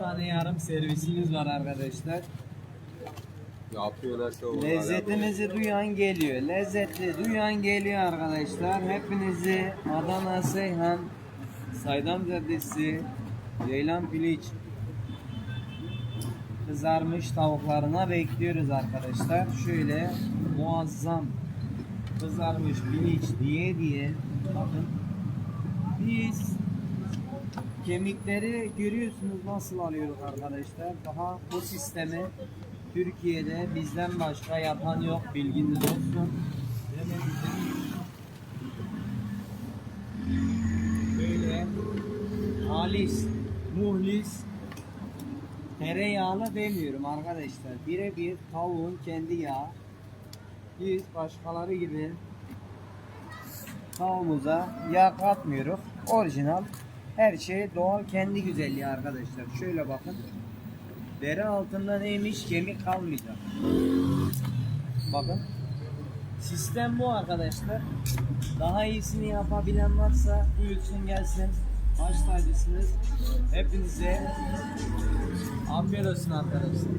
tane yarım servisimiz var arkadaşlar. Yapıyor her şey olur. Lezzetimizi duyan geliyor. Lezzetli duyan geliyor arkadaşlar. Hepinizi Adana Seyhan Saydam Caddesi Ceylan Piliç kızarmış tavuklarına bekliyoruz arkadaşlar. Şöyle muazzam kızarmış piliç diye diye bakın biz kemikleri görüyorsunuz nasıl alıyoruz arkadaşlar. Daha bu sistemi Türkiye'de bizden başka yapan yok bilginiz olsun. Böyle halis, muhlis, tereyağlı demiyorum arkadaşlar. Birebir tavuğun kendi yağı. Biz başkaları gibi tavuğumuza yağ katmıyoruz. Orijinal her şey doğal kendi güzelliği arkadaşlar. Şöyle bakın. Deri altında neymiş kemik kalmayacak. Bakın. Sistem bu arkadaşlar. Daha iyisini yapabilen varsa buyursun gelsin. Baş tacısınız. Hepinize afiyet olsun arkadaşlar.